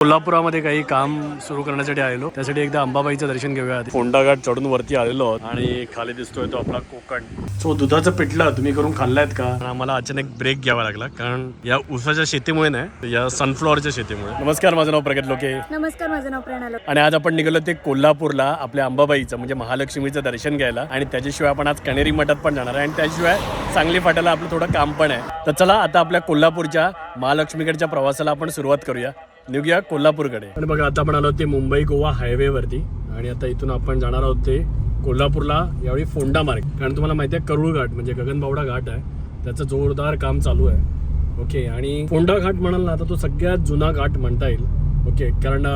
कोल्हापुरामध्ये काही काम सुरू करण्यासाठी आलेलो. त्यासाठी एकदा अंबाबाईचं दर्शन घेऊया आधी. फोंडा घाट चढून वरती आलेलो आहोत आणि खाली दिसतोय तो आपला कोकण. सो दुधाचं पिठलं तुम्ही करून खाल्लायत का? आम्हाला अचानक ब्रेक घ्यावा लागला कारण या उसाच्या शेतीमुळे नाही या सनफ्लॉवरच्या शेतीमुळे. नमस्कार माझं नाव प्रगत लोके. नमस्कार माझं नाव प्रेरणा लोक आणि आज आपण निघालो ते कोल्हापूरला आपल्या अंबाबाईचं म्हणजे महालक्ष्मीचं दर्शन घ्यायला. आणि त्याच्याशिवाय आपण आज कणेरी मठात पण जाणार आहे. आणि त्याशिवाय सांगली फाट्याला आपलं थोडं काम पण आहे. तर चला आता आपल्या कोल्हापूरच्या महालक्ष्मीकडच्या प्रवासाला आपण सुरुवात करूया. निघूया कोल्हापूरकडे. आणि बघा आता आपण आलो ते मुंबई गोवा हायवे वरती आणि आता इथून आपण जाणार आहोत ते कोल्हापूरला यावेळी फोंडा मार्ग. कारण तुम्हाला माहिती आहे करुळ घाट म्हणजे गगनबावडा घाट आहे. त्याचं जोरदार काम चालू आहे. ओके आणि फोंडा घाट म्हणाल ना तर तो सगळ्यात जुना घाट म्हणता येईल. ओके कारण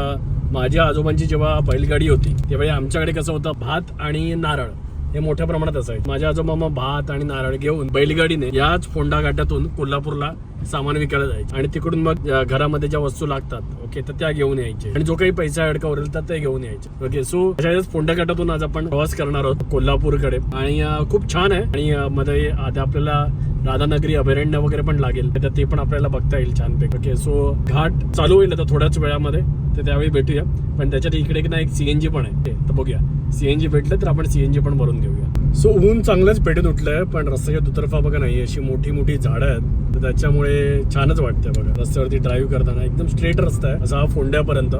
माझ्या आजोबांची जेव्हा बैलगाडी होती त्यावेळी आमच्याकडे कसं होतं भात आणि नारळ हे मोठ्या प्रमाणात असायचं. माझ्या आजोबा मग भात आणि नारळ घेऊन बैलगाडीने याच फोंडा घाटातून कोल्हापूरला सामान विकायला जायचं. आणि तिकडून मग घरामध्ये ज्या वस्तू लागतात ओके तर त्या घेऊन यायचे. आणि जो काही पैसा अडका उरेल तर ते घेऊन यायचे. ओके सो अशाच फोंडा गटातून आज आपण प्रवास करणार आहोत कोल्हापूरकडे. आणि खूप छान आहे. आणि मध्ये आता आपल्याला राधानगरी अभयारण्य वगैरे पण लागेल. तर ते पण आपल्याला बघता येईल छानपैकी. ओके सो घाट चालू होईल आता थोड्याच वेळामध्ये. तर त्यावेळी भेटूया. पण त्याच्यात इकडे ना एक सीएनजी पण आहे. तर बघूया. सीएनजी भेटलं तर आपण सीएनजी पण भरून घेऊया. सो ऊन चांगलंच उठलं उठलंय पण रस्त्याच्या दुतर्फा बघा नाही अशी मोठी मोठी झाडं आहेत. तर त्याच्यामुळे छानच वाटतंय बघा. रस्त्यावरती ड्राईव्ह करताना एकदम स्ट्रेट रस्ता आहे. असा हा फोंड्यापर्यंत.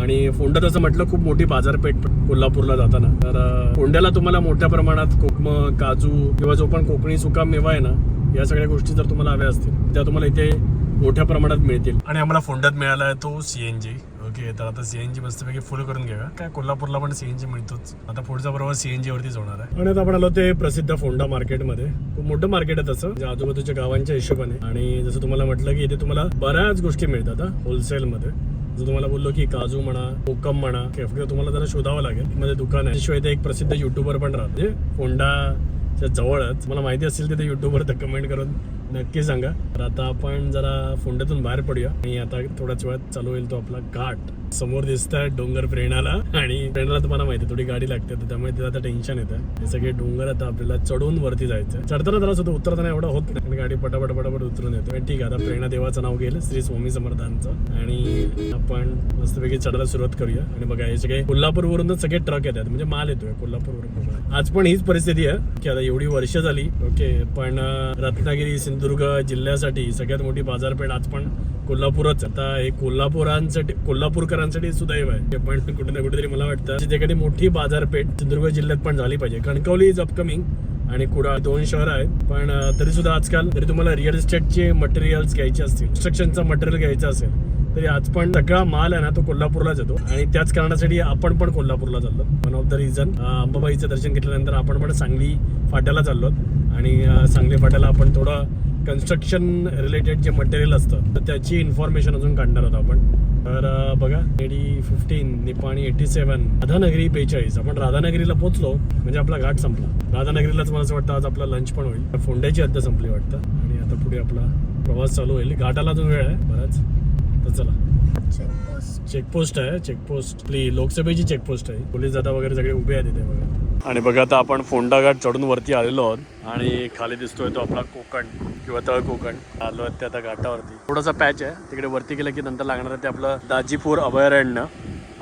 आणि फोंडा तसं म्हटलं खूप मोठी बाजारपेठ कोल्हापूरला जाताना. तर फोंड्याला तुम्हाला मोठ्या प्रमाणात कोकम काजू किंवा जो पण कोकणी सुका मेवा आहे ना या सगळ्या गोष्टी जर तुम्हाला हव्या असतील त्या तुम्हाला इथे मोठ्या प्रमाणात मिळतील. आणि आम्हाला फोंड्यात मिळाला आहे तो सी एन जी ओके तर आता सीएनजी मस्तपैकी फुल करून घ्या काय कोल्हापूरला पण सीएनजी मिळतोच. आता पुढचा प्रवास सीएनजी वरतीच होणार आहे. आणि आता आपण आलो ते प्रसिद्ध फोंडा मार्केटमध्ये. खूप मोठं मार्केट आहे तसं. म्हणजे आजूबाजूच्या गावांच्या हिशोबाने. आणि जसं तुम्हाला म्हटलं की इथे तुम्हाला बऱ्याच गोष्टी मिळतात होलसेलमध्ये जो तुम्हाला बोललो की काजू म्हणा कोकम म्हणा केफडे तुम्हाला जरा शोधावं लागेल. मध्ये दुकान आहे. शिवाय ते एक प्रसिद्ध युट्यूबर पण राहते. म्हणजे फोंडा च्या जवळच. मला माहिती असेल तिथे ते युट्यूबवर तर कमेंट करून नक्की सांगा. तर आता आपण जरा फोंड्यातून बाहेर पडूया. आणि आता थोड्याच वेळात चालू होईल तो आपला घाट. समोर दिसत आहे डोंगर प्रेरणाला. आणि प्रेरणाला तुम्हाला माहिती आहे, थोडी गाडी लागते तर त्यामुळे तिला आता टेन्शन येतं हे सगळे डोंगर आता आपल्याला चढून वरती जायचं चढताना त्रास होतो उतरताना एवढा होत नाही. आणि गाडी पटापट पटापट उतरून येतो. ठीक आहे आता प्रेरणा देवाचं नाव घेईल. श्री स्वामी समर्थांचं. आणि आपण मस्तपैकी चढायला सुरुवात करूया. आणि बघा हे सगळे कोल्हापूरवरूनच सगळे ट्रक येतात. म्हणजे माल येतोय कोल्हापूरवरून बघा. आज पण हीच परिस्थिती आहे की आता एवढी वर्ष झाली. ओके पण रत्नागिरी सिंधुदुर्ग जिल्ह्यासाठी सगळ्यात मोठी बाजारपेठ आज पण कोल्हापूरच आता हे कोल्हापुरांसाठी कोल्हापूरकरांसाठी सुदैव आहे. पण कुठे ना कुठेतरी मला वाटतं जिथे मोठी बाजारपेठ सिंधुदुर्ग जिल्ह्यात पण झाली पाहिजे. कणकवली इज अपकमिंग आणि कुडाळ दोन शहर आहेत. पण तरी सुद्धा आजकाल जरी तुम्हाला रिअल इस्टेटचे मटेरियल्स घ्यायचे असतील कन्स्ट्रक्शनचं मटेरियल घ्यायचं असेल तरी आज पण सगळा माल आहे ना तो कोल्हापूरलाच येतो. आणि त्याच कारणासाठी आपण पण कोल्हापूरला चाललो. वन ऑफ द रिझन अंबाबाईचं दर्शन घेतल्यानंतर आपण पण सांगली फाट्याला चाललो. आणि सांगली फाट्याला आपण थोडं कन्स्ट्रक्शन रिलेटेड जे मटेरियल असतं तर त्याची इन्फॉर्मेशन अजून काढणार आहोत आपण. तर बघा AD fifteen Nipani eighty seven Radhanagari बेचाळीस. आपण राधानगरीला पोहोचलो म्हणजे आपला घाट संपला. राधानगरीलाच मला असं वाटतं आज आपला लंच पण होईल. फोंड्याची हद्द संपली वाटतं. आणि आता पुढे आपला प्रवास चालू होईल. घाटाला अजून वेळ आहे बराच. तर चला. चेकपोस्ट. आहे चेकपोस्ट. आपली लोकसभेची चेकपोस्ट आहे. पोलीस दादा वगैरे सगळे उभे आहेत इथे बघा. आणि बघा आता आपण फोंडा घाट चढून वरती आलेलो आहोत. आणि खाली दिसतोय तो आपला कोकण किंवा तळ कोकण. आलो आहेत ते आता घाटावरती. थोडासा पॅच आहे. तिकडे वरती गेलं की नंतर लागणार आहे ते आपलं दाजीपूर अभयारण्य.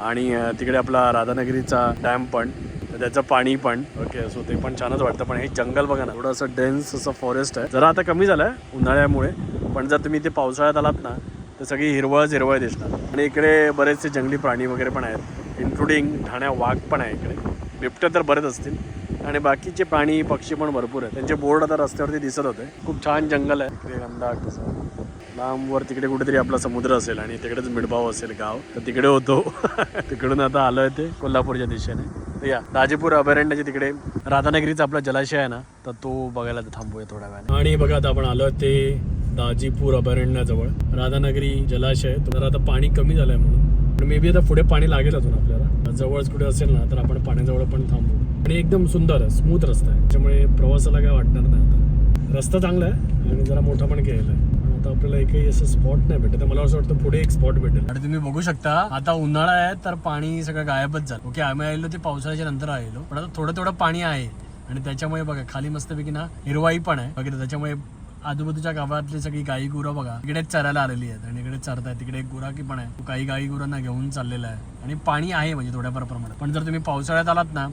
आणि तिकडे आपला राधानगरीचा डॅम पण. त्याचं पाणी पण. ओके सो ते पण छानच वाटतं. पण हे जंगल बघा ना थोडं असं डेन्स असं फॉरेस्ट आहे. जरा आता कमी झालं आहे उन्हाळ्यामुळे. पण जर तुम्ही ते पावसाळ्यात आलात ना तर सगळी हिरवळच हिरवळ दिसणार आणि इकडे बरेचसे जंगली प्राणी वगैरे पण आहेत. इन्क्लुडिंग ठाण्या वाघ पण आहे इकडे. बिबट्या तर बरेच असतील. आणि बाकीचे प्राणी पक्षी पण भरपूर आहेत. त्यांचे बोर्ड आता रस्त्यावरती दिसत होते. खूप छान जंगल आहे. इकडे घनदाट कसं लांबवर तिकडे कुठेतरी आपला समुद्र असेल आणि तिकडेच मिडभाव असेल गाव. तर तिकडे होतो. तिकडून आता आलोय ते कोल्हापूरच्या दिशेने. या दाजीपूर अभयारण्याच्या तिकडे. राधानगरीचा आपला जलाशय आहे ना तर तो बघायला थांबूया थोड्या वेळाने. आणि बघा आता आपण आलोय ते दाजीपूर अभयारण्याजवळ. राधानगरी जलाशय तर आता पाणी कमी झालंय म्हणून. पण मे बी आता पुढे पाणी लागेल अजून आपल्याला. जवळच कुठे असेल ना तर आपण पाण्याजवळ पण थांबू. आणि एकदम सुंदर स्मूथ रस्ता आहे. त्याच्यामुळे प्रवासाला काय वाटणार नाही आता. रस्ता चांगला आहे आणि जरा मोठा पण केलेला आहे. आता आपल्याला एकही असं स्पॉट नाही भेटत. तर मला असं वाटतं पुढे एक स्पॉट भेटेल. आणि तुम्ही बघू शकता आता उन्हाळा आहे तर पाणी सगळं गायबच झालं. ओके आम्ही आलेलो ते पावसाळ्याच्या नंतर आलेलो. पण आता थोडं थोडं पाणी आहे. आणि त्याच्यामुळे बघा खाली मस्तपैकी ना हिरवाई पण आहे. बघितलं त्याच्यामुळे आजूबाजूच्या गावातली सगळी गाई गुरं बघा. इकडे चरायला आलेली आहेत आणि इकडे चरतायत. तिकडे एक गुराकी पण आहे. तो काही गाई गुरांना घेऊन चाललेला आहे. आणि पाणी आहे म्हणजे थोड्याफार प्रमाणात. पण जर तुम्ही पावसाळ्यात आलात ना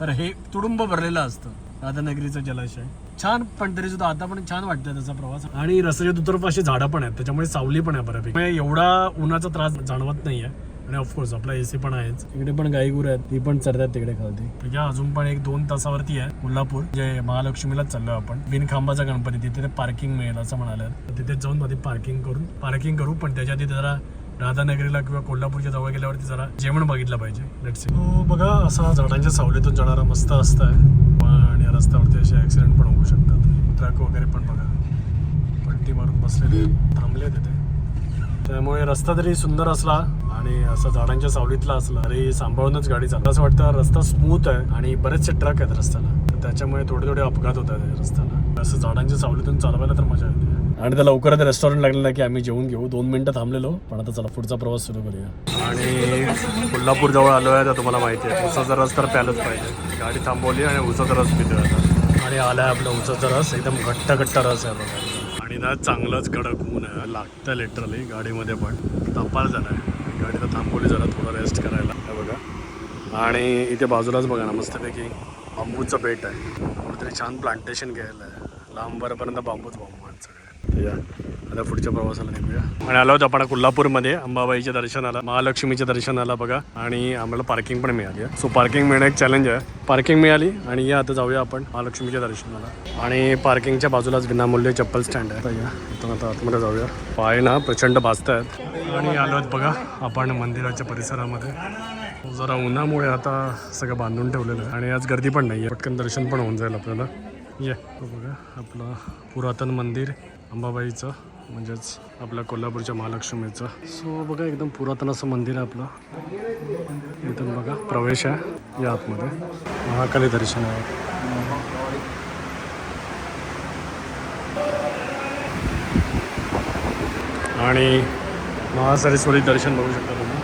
तर हे तुडुंब भरलेलं असतं. राधानगरीचं जलाशय. छान पण तरी सुद्धा आता पण छान वाटतं त्याचा प्रवास. आणि रस्त्याच्या दुतर्फ अशी झाडं पण आहेत. त्याच्यामुळे सावली पण आहे बऱ्यापैकी. एवढा उन्हाचा त्रास जाणवत नाहीये. आणि ऑफकोर्स आपला एसी पण आहेच. इकडे पण गाई गुरं आहेत ती पण चरतात तिकडे खालती. अजून पण एक दोन तासावरती आहे कोल्हापूर जे महालक्ष्मीलाच चाललो आपण. बिनखांबाचा गणपती तिथे पार्किंग मिळेल असं म्हणाले तिथे जाऊन मध्ये पार्किंग करून पार्किंग करू पण त्याच्या आधी जरा राधानगरीला किंवा कोल्हापूरच्या जवळ गेल्यावरती जरा जेवण बघितलं पाहिजे. लेट्स तो बघा असा झाडांच्या सावलीतून जाणारा मस्त रस्ता आहे. आणि या रस्त्यावरती असे ऍक्सिडेंट पण होऊ शकतात. ट्रक वगैरे पण बघा. पलटी मारून बसलेले थांबले तिथे त्यामुळे रस्ता जरी सुंदर असला आणि असा झाडांच्या सावलीतला असला तरी सांभाळूनच गाडी चालते असं वाटतं रस्ता स्मूथ आहे आणि बरेचसे ट्रक आहेत रस्त्याला. तर त्याच्यामुळे थोडे थोडे अपघात होत आहेत या रस्त्याला. असं झाडांच्या सावलीतून चालवायला तर मजा येते. आणि त्या लवकरच रेस्टॉरंट लागलेलं की आम्ही जेवून घेऊ. दोन मिनिटं थांबलेलो पण आता चला पुढचा प्रवास सुरू करूया. आणि कोल्हापूर जवळ आलो आहे तर तुम्हाला माहिती आहे. उसाचा रस तर प्यायलाच पाहिजे. गाडी थांबवली आणि उसाचा रस आता. आणि आलाय आपला उसाचा रस. एकदम घट्ट घट्ट रस आहे बघा. आणि ना चांगलंच कडक ऊन आहे. लागतं लिटरली गाडीमध्ये पण. तपाल झाला आहे. गाडी तर थांबवली जरा थोडं रेस्ट करायला. हे बघा. आणि इथे बाजूलाच बघा ना मस्तपैकी बांबूचं बेट आहे. कुठेतरी छान प्लांटेशन घ्यायला आहे. लांबवरपर्यंत बांबूच बांबू आहेत सगळे. या आता पुढच्या प्रवासाला निघूया. आणि आलो होतो आपण कोल्हापूरमध्ये अंबाबाईच्या दर्शनाला महालक्ष्मीच्या दर्शनाला बघा. आणि आम्हाला पार्किंग पण मिळाली आहे. सो पार्किंग मिळणं एक चॅलेंज आहे. पार्किंग मिळाली आणि या आता जाऊया आपण महालक्ष्मीच्या दर्शनाला. आणि पार्किंगच्या बाजूलाच विनामूल्य चप्पल स्टँड आहे. या इथून आता आतमध्ये जाऊया. पाय ना प्रचंड भाजत आहेत आणि आलो आहेत बघा आपण मंदिराच्या परिसरामध्ये. जरा उन्हामुळे आता सगळं बांधून ठेवलेलं आहे. आणि आज गर्दी पण नाही आहे पटकन दर्शन पण होऊन जाईल आपल्याला. ये बघा आपलं पुरातन मंदिर अंबाबाईचं. म्हणजेच आपल्या कोल्हापूरच्या महालक्ष्मीचं. सो बघा एकदम पुरातन असं मंदिर आहे आपलं. इथून बघा प्रवेश आहे या आतमध्ये. महाकाली दर्शन आहे. आणि महासरेश्वरी दर्शन बघू शकता तुम्ही.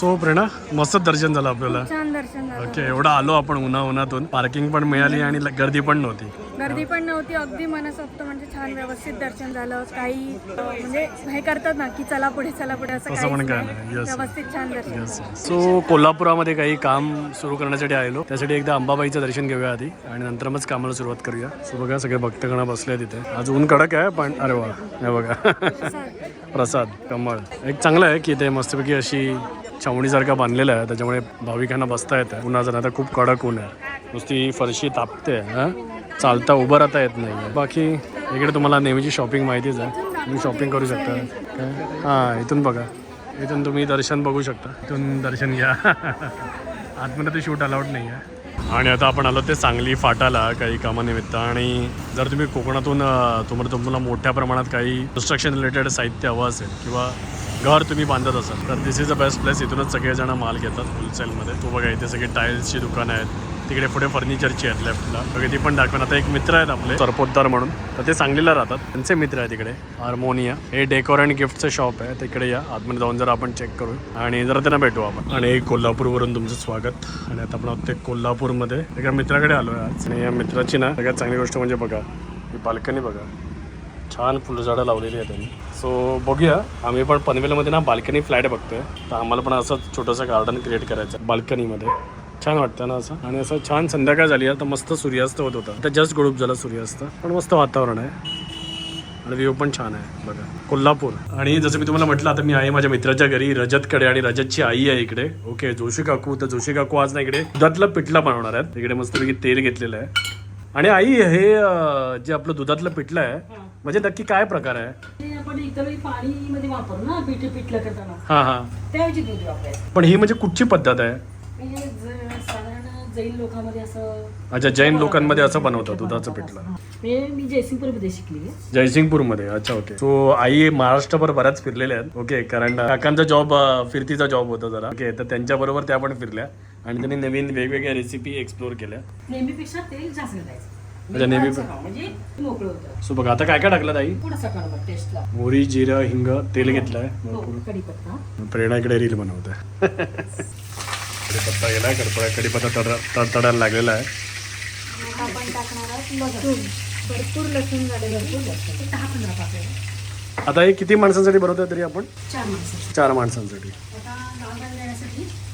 सो प्रेरणा मस्त दर्शन झालं आपल्याला. छान दर्शन झालं. ओके एवढं आलो आपण उन्हा उन्हातून पार्किंग पण मिळाली आणि ल- गर्दी पण नव्हती. गर्दी पण नव्हती अगदी मनसोक्त म्हणजे छान व्यवस्थित दर्शन झालं. काही अं, म्हणजे हे करतात ना की चला पुढे चला पुढे असं तसं पण काहीच काय नाही. नाही. Yes, yes. व्यवस्थित छान दर्शन झालं. सो कोल्हापुरामध्ये काही काम सुरू करण्यासाठी आलेलो. त्यासाठी एकदा अंबाबाईचं दर्शन घेऊया आधी आणि नंतर मग कामाला सुरुवात करूया. सो बघा सगळे भक्तगण बसले तिथे आज ऊन कडक आहे पण अरे वा. हे बघा. प्रसाद कमळ. एक चांगलं आहे की ते मस्तपैकी अशी छावणीसारखं बांधलेला आहे. त्याच्यामुळे भाविकांना बसता येतं उन्हाचं आता खूप कडक ऊन आहे. नुसती फरशी तापते हां? चालता उभं राहता येत नाही. बाकी इकडे तुम्हाला नेहमीची शॉपिंग माहितीच आहे. तुम्ही शॉपिंग करू शकता. काय हां इथून बघा. इथून तुम्ही दर्शन बघू शकता. इथून दर्शन घ्या. आतमध्ये ते शूट अलाउड नाही आहे आणि आता आपण आलो ते सांगली फाटाला काही कामानिमित्त. आणि जर तुम्ही कोकणातून तुम्हाला तुम्हाला मोठ्या प्रमाणात काही कन्स्ट्रक्शन रिलेटेड साहित्य हवं असेल किंवा घर तुम्ही बांधत असाल तर this is a best place इथूनच सगळेजण माल घेतात होलसेलमध्ये तो बघा इथे सगळे टाईल्सची दुकानं आहेत. तिकडे पुढे फर्निचरची आहेत लेफ्टला बघा ती पण दाखवून. आता एक मित्र आहेत आपले सरपोतदार म्हणून. तर ते सांगलीला राहतात. त्यांचे मित्र आहेत तिकडे हार्मोनिया. हे डेकोर अँड गिफ्टचं शॉप आहे. तिकडे या. आतमध्ये जाऊन जरा आपण चेक करू. आणि जरा त्यांना भेटू आपण. आणि कोल्हापूरवरून तुमचं स्वागत. आणि आता आपण आहोत ते कोल्हापूरमध्ये. एका मित्राकडे आलो आहे आज. आणि या मित्राची ना सगळ्यात चांगली गोष्ट म्हणजे बघा ही बाल्कनी बघा. छान फुलझाडं लावलेली आहेत त्यांनी. सो बघूया. आम्ही पण पनवेलमध्ये ना बाल्कनी फ्लॅट बघतोय. तर आम्हाला पण असं छोटंसं गार्डन क्रिएट करायचं बाल्कनीमध्ये. छान वाटतं ना असं? आणि असं छान संध्याकाळ झाली आता मस्त सूर्यास्त होत होता. तर जस्ट ग्रुप झाला सूर्यास्त. पण मस्त वातावरण आहे. आणि व्ह्यू पण छान आहे. बघा. कोल्हापूर. आणि जसं मी तुम्हाला म्हटलं आता मी आहे माझ्या मित्राच्या घरी. रजतकडे आणि रजतची आई आहे इकडे. ओके जोशी काकू. तर जोशी काकू आज ना इकडे दुधातलं पिठला बनवणार आहेत. इकडे मस्तपैकी तेल घेतलेलं आहे. आणि आई हे जे आपलं दुधातलं पिठलं आहे म्हणजे नक्की काय प्रकार आहे? ते आपण इतर पाणी मध्ये वापरू ना पीठ पिठलं करताना. हां हां. त्याऐवजी दूध वापरायचं. पण ही म्हणजे कुठची पद्धत आहे? म्हणजे ज- साधारण जैन लोकांमध्ये असं अच्छा जैन लोकांमध्ये असं बनवतात दुधाचं पिठलं. हे मी जयसिंगपूरमध्ये शिकली आहे. जयसिंगपूरमध्ये अच्छा ओके सो आई महाराष्ट्रभर बऱ्याच फिरलेल्या आहेत. ओके कारण काकांचा जॉब फिरतीचा जॉब होता जरा. ओके तर त्यांच्याबरोबर त्या पण फिरल्या. आणि त्यांनी नवीन वेगवेगळ्या रेसिपी एक्सप्लोर केल्या. नेहमीपेक्षा तेल जास्त घालायचं. अच्छा, नेहमी- खाऊ, म्हणजे मोकळं होतं. सो बघा आता काय काय टाकलं ताई? थोडासा कडवट टेस्टला मोहरी जिरं हिंग तेल घेतलंय हो भरपूर. कढीपत्ता. प्रेरणा इकडे रील बनवते. कढीपत्ता गेलाय कडपडा कढीपत्ता तड तडतडायला लागलेला आहे. आपण टाकणार आहोत लसूण. भरपूर लसूण झाले भरपूर लसूण. एक दहा पंधरा पाकळ्या आता हे किती माणसांसाठी बनवतोय तरी आपण? चार माणसं चार माणसांसाठी. आता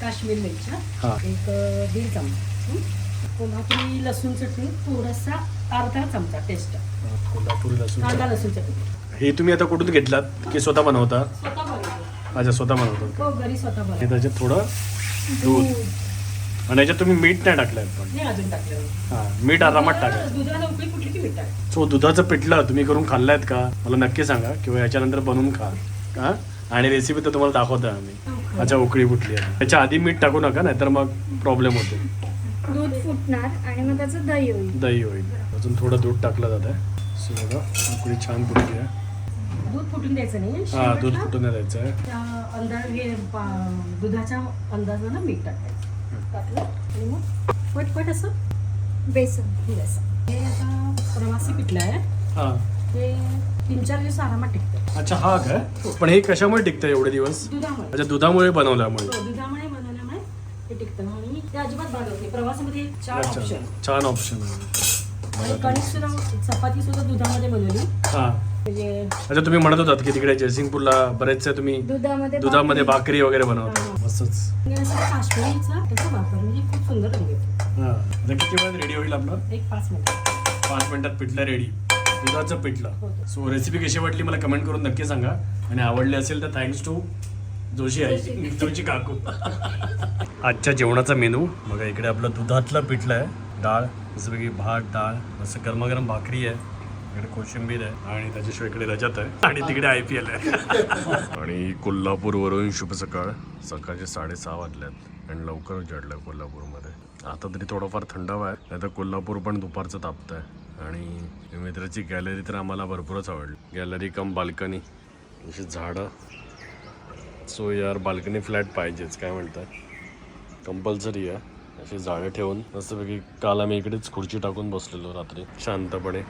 काश्मीर मिरच्या हा. एक अं, दीड चमचा. हं? कोल्हापुरी लसूण चटणी थोडासा अर्धा चमचा टेस्ट कोल्हापुरी लसूण कांदा लसूण चटणी. हे तुम्ही आता कुठून घेतलात? की स्वतः बनवता? स्वतः बनवतो. अच्छा स्वतः बनवता. हो घरी स्वतः आणि बनवतो त्याच्यात थोडं दूध. आणि याच्यात तुम्ही मीठ नाही टाकलंय पण. नाही अजून टाकलं. हा मीठ आरामात टाकायचं. दुधाला उकळी कुठली की मिठात सो दुधाचं पिठलं तुम्ही करून खाल्लायत का? मला नक्की सांगा किंवा याच्यानंतर बनवून खा. हा? आणि रेसिपी तर तुम्हाला दाखवतोय आम्ही. अच्छा उकळी कुठली आहे. त्याच्या आधी मीठ टाकू नका नाहीतर मग प्रॉब्लेम होते. फुटणार आणि मग त्याचं दही होईल. दही होईल. अजून थोडं दूध टाकलं जात आहे सो बघा उकळी छान फुटली आहे दूध फुटून द्यायचं नाही. हा दूध शेवटला फुटून नाही द्यायचं आहे त्या अंदाज हे पा- दुधाच्या अंदाजानं मीठ टाकायचं. टाकलं आणि मग पटपट असं बेसन. हे असं हे आता प्रवासी पिठलं आहे. हा. हे तीन चार दिवस आरामात टिकतं. अच्छा हा काय? पण हे कशामुळे टिकतं एवढे दिवस? दुधामुळे. अच्छा दुधामुळे बनवल्यामुळे. हो, दुधामुळे. हे टिकतं आणि ते अजिबात नाही. प्रवासामध्ये चार ऑप्शन छान ऑप्शन आणि कणिक सुद्धा चपाती सुद्धा दुधामध्ये बनवली. हा. म्हणजे अच्छा तुम्ही म्हणत होतात की तिकडे जयसिंगपूरला बरेचसे तुम्ही दुधामध्ये दुधामध्ये भाकरी- वगैरे बनवता. मस्तच असं काश्मीरीचा त्याचा वापर म्हणजे खूप सुंदर रंग येतो हा. आता किती वेळात रेडी होईल आपलं? एक पाच मिनिट. पाच मिनिटात पिठलं रेडी दुधाचं पिठलं. सो रेसिपी कशी वाटली मला कमेंट करून नक्की सांगा. आणि आवडली असेल तर थँक्स टू जोशी आई. तुमची काकू. आजच्या जेवणाचा मेनू बघा इकडे आपलं दुधातलं पिठलं आहे डाळ जसं भात डाळ असं गरमागरम भाकरी आहे इकडे कोशिंबीर आहे आणि त्याच्याशिवाय इकडे रजत आहे आणि तिकडे आय पी एल आहे. आणि कोल्हापूरवरून शुभ सकाळ सकाळचे साडेसहा वाजल्यात आणि लवकर जडलं कोल्हापूरमध्ये. आता तरी थोडंफार थंडावा आहे नाही तर कोल्हापूर पण दुपारचं तापतं आहे आणि मित्राची गॅलरी तर आम्हाला भरपूरच आवडली. गॅलरी कम बाल्कनी अशी झाडं सो यार बाल्कनी फ्लॅट पाहिजेच काय म्हणतात? कंपल्सरी आहे. अशी जाळं ठेवून मस्तपैकी काल आम्ही इकडेच खुर्ची टाकून बसलेलो रात्री. शांतपणे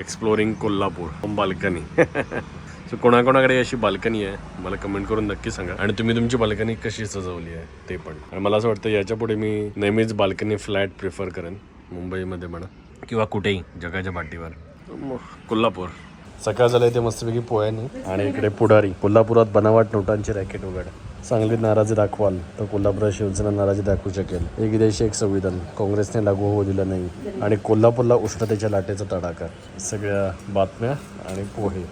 एक्सप्लोरिंग कोल्हापूर बाल्कनी सो कोणाकोणाकडे अशी बाल्कनी आहे मला कमेंट करून नक्की सांगा. आणि तुम्ही तुमची बाल्कनी कशी सजवली आहे ते पण. आणि मला असं वाटतं याच्यापुढे मी नेहमीच बाल्कनी फ्लॅट प्रिफर करेन मुंबईमध्ये म्हणा किंवा कुठेही जगाच्या पाठीवर कोल्हापूर. सकाळ झालं इथे मस्तपैकी पोह्याने आणि इकडे पुढारी कोल्हापुरात बनावट नोटांची रॅकेट उघड. सांगलीत नाराजी दाखवाल तर कोल्हापुरात शिवसेना नाराजी दाखवू शकेल. एक देश एक संविधान. काँग्रेसने लागू होऊ दिलं नाही. आणि कोल्हापूरला उष्णतेच्या लाटेचा तडाखा. सगळ्या बातम्या आणि पोहे.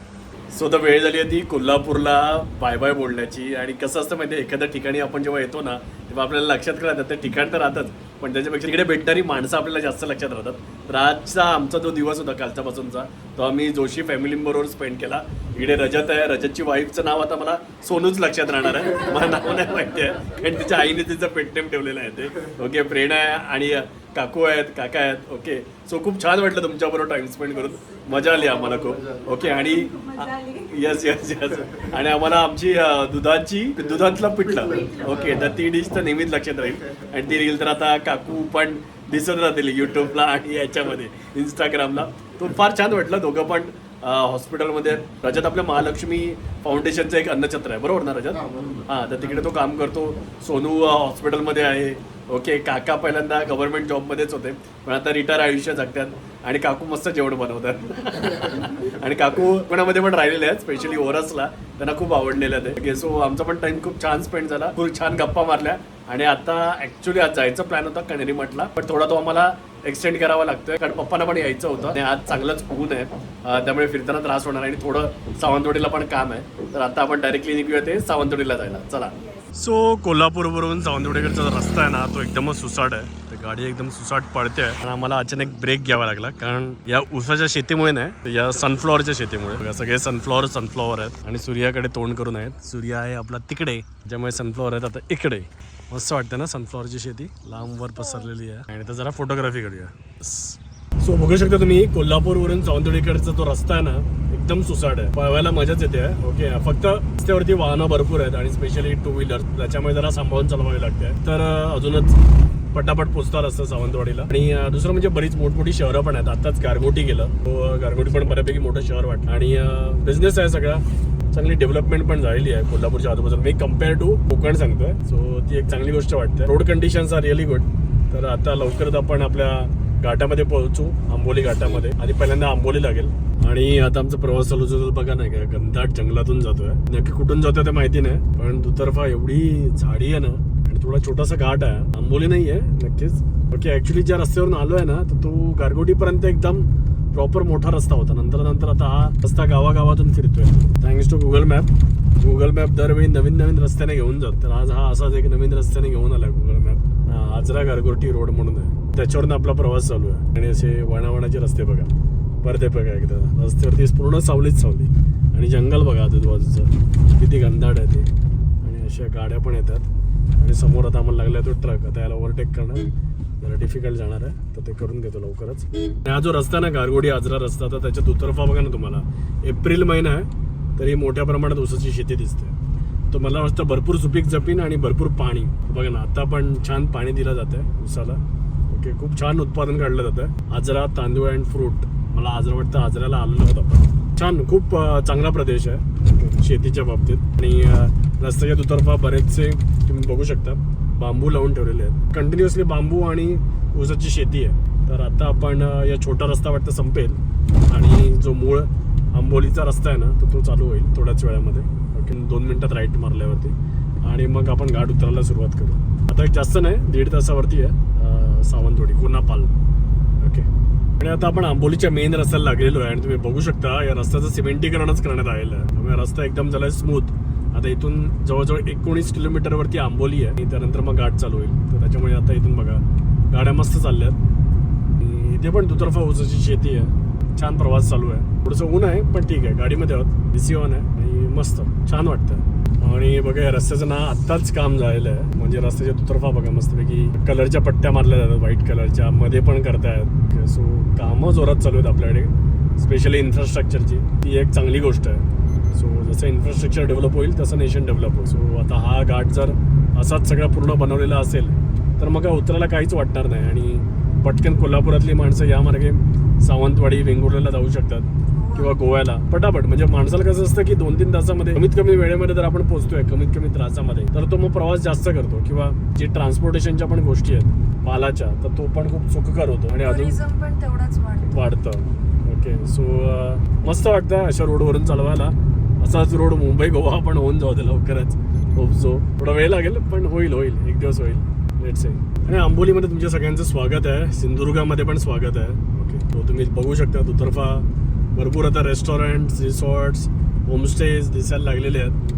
सो तर वेळ झाली आहे ती कोल्हापूरला बाय बाय बोलण्याची. आणि कसं असतं माहिती एखाद्या ठिकाणी आपण जेव्हा येतो ना तेव्हा आपल्याला लक्षात कळतं ते ठिकाण तर राहतच. पण त्याच्यापेक्षा इकडे भेटणारी माणसं आपल्याला जास्त लक्षात राहतात. तर आजचा आमचा जो दिवस होता कालच्यापासूनचा तो आम्ही जोशी फॅमिलीबरोबर स्पेंड केला. इकडे रजत आहे. रजतची वाईफचं नाव आता मला सोनूच लक्षात राहणार आहे. मला नाव नाही माहिती आहे. कारण तिच्या आईने तिचं पेटनेम ठेवलेलं आहे ते. ओके प्रेरणा आहे आणि काकू आहेत काका आहेत. ओके. सो खूप छान वाटलं तुमच्याबरोबर टाइम स्पेंड करून. मजा आली आम्हाला खूप. ओके आणि येस येस येस आणि आम्हाला आमची दुधाची दुधातला पिठलं. ओके तर ती डिश तर नेहमीच लक्षात राहील. आणि ती रील तर आता काकू पण दिसत राहतील युट्यूबला आणि याच्यामध्ये इंस्टाग्रामला तो फार छान वाटलं दोघं पण हॉस्पिटलमध्ये रजत आपल्या महालक्ष्मी फाउंडेशनचं एक अन्नछत्र आहे. बरोबर ना रजत? हां तर तिकडे तो काम करतो. सोनू हॉस्पिटलमध्ये आहे. ओके काका पहिल्यांदा गव्हर्नमेंट जॉबमध्येच होते पण आता रिटायर आयुष्य जगतात आणि काकू मस्त जेवण बनवतात. आणि काकू कोणामध्ये पण राहिलेले आहेत स्पेशली ओरसला त्यांना खूप आवडलेलं ते. ते सो आमचा पण टाइम खूप छान स्पेंड झाला खूप छान गप्पा मारल्या. आणि आता ऍक्च्युली आज जायचा प्लॅन होता कनेरी मठला पण थोडा तो आम्हाला एक्सटेंड करावा लागतोय कारण पप्पांना पण यायचं होतं आणि आज चांगलंच ऊन आहे. त्यामुळे फिरताना त्रास होणार आणि थोडं सावंतवाडीला पण काम आहे. तर आता आपण डायरेक्टली निघूया ते सावंतवाडीला जायला. चला. सो कोल्हापूरवरून सावंतवाडीकडचा जो रस्ता आहे ना तो एकदमच सुसाट आहे. तर गाडी एकदम सुसाट पडते. आहे आणि आम्हाला अचानक ब्रेक घ्यावा लागला. कारण या उसाच्या शेतीमुळे नाही तर या सनफ्लॉवरच्या शेतीमुळे. सगळे सनफ्लॉवर सनफ्लॉवर आहेत. आणि सूर्याकडे तोंड करून आहेत. सूर्य आहे आपला तिकडे. ज्यामुळे सनफ्लॉवर आहेत आता इकडे. मस्त वाटतं ना सनफ्लॉवरची शेती? लांबवर पसरलेली आहे. आणि तर जरा फोटोग्राफी करूया. सो बघू शकता तुम्ही कोल्हापूरवरून सावंतवाडीकडचा जो रस्ता आहे ना एकदम सुसाट आहे. पळवायला मजाच येते. ओके फक्त रस्त्यावरती वाहनं भरपूर आहेत आणि स्पेशली टू व्हीलर त्याच्यामुळे जरा सांभाळून चालवावी लागते. तर अजूनच पटापट पोचता असतं सावंतवाडीला. आणि दुसरं म्हणजे बरीच मोठमोठी शहरं पण आहेत. आताच गारगोटी गेलं गारगोटी हो, पण बऱ्यापैकी मोठं शहर वाटतं आणि बिझनेस आहे सगळा. चांगली डेव्हलपमेंट पण झालेली आहे कोल्हापूरच्या आजूबाजूला. मी कंपेअर टू कोकण सांगतोय. सो ती एक चांगली गोष्ट वाटते. Road conditions are really good तर आता लवकरच आपण आपल्या घाटामध्ये पोहोचू आंबोली घाटामध्ये. आणि पहिल्यांदा आंबोली लागेल. आणि आता आमचा प्रवास चालू जो बघा नाही का घनदाट जंगलातून जातोय. नक्की कुठून जातोय ते माहिती नाही पण दुतर्फा एवढी झाडी आहे ना आणि थोडा छोटासा घाट आहे. आंबोली नाही आहे नक्कीच. ओके ऍक्च्युली ज्या रस्त्यावरून आलोय ना तर तो गारगोटी पर्यंत एकदम प्रॉपर मोठा रस्ता होता. नंतर नंतर आता हा रस्ता गावागावातून फिरतोय. Thanks to Google map Google map दरवेळी नवीन नवीन रस्त्याने घेऊन जात. तर आज हा असाच एक नवीन रस्त्याने घेऊन आला Google map Ajara Gargoti road म्हणून आहे. त्याच्यावरून आपला प्रवास चालू आहे. आणि असे वणावणाचे रस्ते बघा. परत बघा एकदा. रस्त्यावरती पूर्ण सावलीच सावली. आणि जंगल बघा आजूबाजूचं. किती घनदाट आहे ते. आणि अशा गाड्या पण येतात. आणि समोर आता आम्हाला लागलाय तो ट्रक. आता याला ओव्हरटेक करणं जरा डिफिकल्ट जाणार आहे. तर ते करून घेतो लवकरच. आणि हा जो रस्ता ना गारगोडी आजरा रस्ता तर त्याच्या दुतर्फा बघा ना तुम्हाला. एप्रिल महिना आहे तरी मोठ्या प्रमाणात ऊसाची शेती दिसते. तर मला वाटतं भरपूर सुपीक जमीन आणि भरपूर पाणी. बघा ना आता पण छान पाणी दिलं जातं ऊसाला. ओके खूप छान उत्पादन काढलं जातं. आजरा तांदूळ अँड फ्रूट मला आजरा वाटतं आजऱ्याला आलेलो होतं आपण. छान खूप चांगला प्रदेश आहे. शेतीच्या बाबतीत. आणि रस्त्याच्या दुतर्फा बरेचसे तुम्ही बघू शकता. बांबू लावून ठेवलेले आहेत. कंटिन्युअसली बांबू आणि ऊसाची शेती आहे. तर आता आपण या छोटा रस्ता वाटतं संपेल. आणि जो मूळ आंबोलीचा रस्ता आहे ना तर तो चालू होईल थोड्याच वेळामध्ये. ओके दोन मिनिटात राईट मारल्यावरती. आणि मग आपण घाट उतरायला सुरुवात करू. आता एक जास्त नाही दीड तासावरती आहे. सावंतवाडी कोनापाल ओके आणि आता आपण आंबोलीच्या मेन रस्त्याला लागलेलो आहे आणि तुम्ही बघू शकता या रस्त्याचं सिमेंटीकरणच करण्यात आलेलं आहे. त्यामुळे रस्ता एकदम झालाय स्मूथ आता इथून जवळजवळ एकोणीस किलोमीटरवरती आंबोली आहे. आणि त्यानंतर मग घाट चालू होईल. तर त्याच्यामुळे आता इथून बघा गाड्या मस्त चालल्यात. आणि इथे पण दुतर्फा ऊसाची शेती आहे. छान प्रवास चालू आहे. थोडंसं ऊन आहे पण ठीक आहे. गाडीमध्ये आहोत. डीसी ऑन आहे. आणि मस्त. छान वाटतं आणि बघा या रस्त्याचं ना आत्ताच काम झालेलं आहे. म्हणजे रस्त्याच्या दुतर्फा बघा मस्तपैकी कलरच्या पट्ट्या मारल्या जातात व्हाईट कलरच्या. मध्ये पण करतायत. सो कामं जोरात चालू आहेत आपल्याकडे स्पेशली इन्फ्रास्ट्रक्चरची ती एक चांगली गोष्ट आहे. सो जसं इन्फ्रास्ट्रक्चर डेव्हलप होईल तसं नेशन डेव्हलप होईल. सो आता हा घाट जर असाच सगळा पूर्ण बनवलेला असेल तर मग उतरायला काहीच वाटणार नाही. आणि पटकन कोल्हापुरातली माणसं या मार्गे सावंतवाडी वेंगुर्ल्याला जाऊ शकतात. किंवा गोव्याला पटापट. म्हणजे माणसाला कसं असतं की दोन तीन तासामध्ये कमीत कमी वेळेमध्ये जर आपण पोहोचतोय कमीत कमी त्रासामध्ये तर तो मग प्रवास जास्त करतो. किंवा जे ट्रान्सपोर्टेशनच्या पण गोष्टी आहेत मालाच्या तर तो पण खूप सुखकर होतो आणि अजून टुरिझम पण तेवढाच वाढतो. वाढतं. ओके सो मस्त वाटतं अशा रोडवरून चालवायला. असाच रोड मुंबई गोवा पण होऊन जाऊ दे लवकरच. होप सो थोडा वेळ लागेल पण होईल होईल. एक दिवस होईल. लेट्स से आणि आंबोलीमध्ये तुमच्या सगळ्यांचं स्वागत आहे. सिंधुदुर्गामध्ये पण स्वागत आहे. ओके तो तुम्ही बघू शकता दुतर्फा भरपूर आता रेस्टॉरंट रिसॉर्ट्स होमस्टेज दिसायला लागलेले आहेत.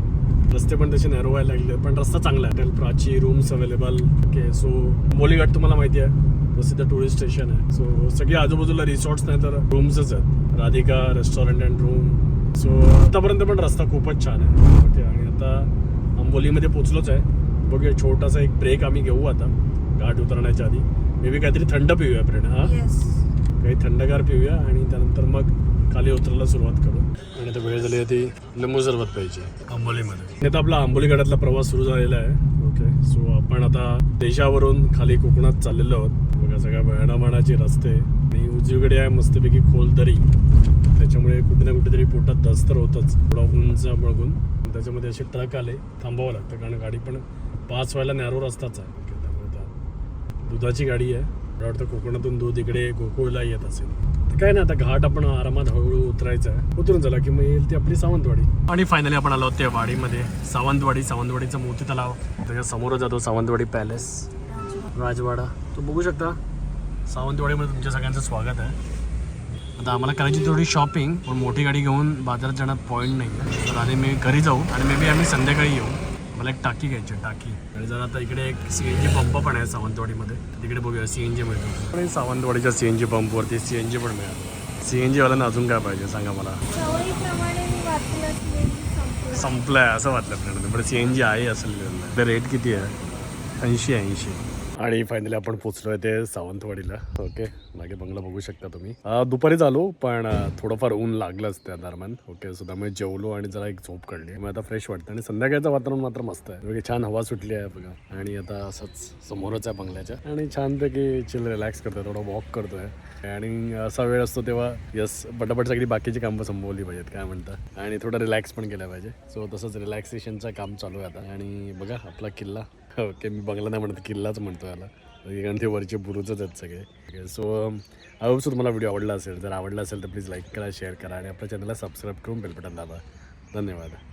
रस्ते पण तसे नॅरो व्हायला लागले आहेत पण रस्ता चांगला आहे. Prachi rooms available okay so आंबोलीघाट तुम्हाला माहिती आहे. प्रसिद्ध टुरिस्ट स्टेशन आहे. सो सगळे आजूबाजूला रिसॉर्ट्स नाही तर रूम्सच आहेत. Radhika restaurant and room so आतापर्यंत पण रस्ता खूपच छान आहे. ओके आणि आता आंबोलीमध्ये पोचलोच आहे. बघूया छोटासा एक ब्रेक आम्ही घेऊ आता. घाट उतरण्याच्या आधी. मे बी काहीतरी थंड पिऊया प्रेरणा हा? काही थंडगार पिऊया आणि त्यानंतर मग खाली उतरायला सुरुवात करू. आणि आता वेळ झाली आहे ती लिंबू सरबत प्यायची. आंबोलीमध्ये. आता आपला आंबोली घाटातला प्रवास सुरू झालेला आहे. ओके. सो आपण आता देशावरून खाली कोकणात चाललेलो आहोत. बघा सगळ्या वळणामाणाचे रस्ते आणि उजवीकडे आहे मस्तपैकी खोल दरी त्याच्यामुळे कुठे ना कुठेतरी पोटात दस्त तर होतच. थोडा उंच बघून. त्याच्यामध्ये असे ट्रक आले. थांबावं लागतं कारण गाडी पण पाच व्हायला नॅरो रस्ताच आहे. त्यामुळे दुधाची गाडी आहे. मला वाटतं कोकणातून दूध इकडे गोकुळला येत असेल. काय ना आता घाट आपण आरामात हळूहळू उतरायचं आहे. उतरून झाला की मग येईल ती आपली सावंतवाडी. आणि फायनली आपण आलो त्या वाडीमध्ये. सावंतवाडी सावंतवाडीचं मोती तलाव त्याच्यासमोर जातो सावंतवाडी पॅलेस राजवाडा. तो बघू शकता. सावंतवाडीमध्ये तुमच्या सगळ्यांचं स्वागत आहे. आता आम्हाला करायची थोडी शॉपिंग पण मोठी गाडी घेऊन बाजारात जाण्यात पॉईंट नाही तर आधी मी घरी जाऊ. आणि मे बी आम्ही संध्याकाळी येऊ. मला एक टाकी घ्यायची आहे, टाकी. आणि जर आता इकडे एक सी एन जी पंप पण आहे सावंतवाडीमध्ये. तिकडे बघूया सी एन जी मिळतो. आणि सावंतवाडीच्या सी एन जी पंपवरती सी एन जी पण मिळालं. सी एन जीवाल्यांना अजून काय पाहिजे सांगा मला? संपलं संपलंय असं वाटलं आपल्याला. पण सी एन जी आहे असेल रेट किती आहे? ऐंशी ऐंशी. आणि फायनली आपण पोचलो आहे ते सावंतवाडीला. ओके मागे बंगला बघू शकता तुम्ही. दुपारीच आलो पण थोडंफार ऊन लागलंच त्या दरम्यान. ओके सो त्यामुळे जेवलो आणि जरा एक झोप काढली. मग आता फ्रेश वाटतं. आणि संध्याकाळचं वातावरण मात्र मस्त आहे. ओके छान हवा सुटली आहे बघा. आणि आता असंच समोरच आहे बंगल्याच्या. आणि छानपैकी चिल रिलॅक्स करतोय. थोडं वॉक करतोय. आणि असा वेळ असतो तेव्हा यस पटापट सगळी बाकीची कामं संपवली पाहिजेत काय म्हणता. आणि थोडं रिलॅक्स पण केलं पाहिजे. सो तसंच रिलॅक्सेशनचं काम चालू आहे आता. आणि बघा आपला किल्ला. हो, ओके. मी बंगला नाही म्हणत किल्लाच म्हणतो याला. कारण ते वरचे बुरुजच आहेत सगळे. सो आय होप सो तुम्हाला व्हिडिओ आवडला असेल. जर आवडला असेल तर प्लीज लाईक करा शेअर करा आणि आपल्या चॅनलला सबस्क्राईब करून बेलबटन दाबा. धन्यवाद.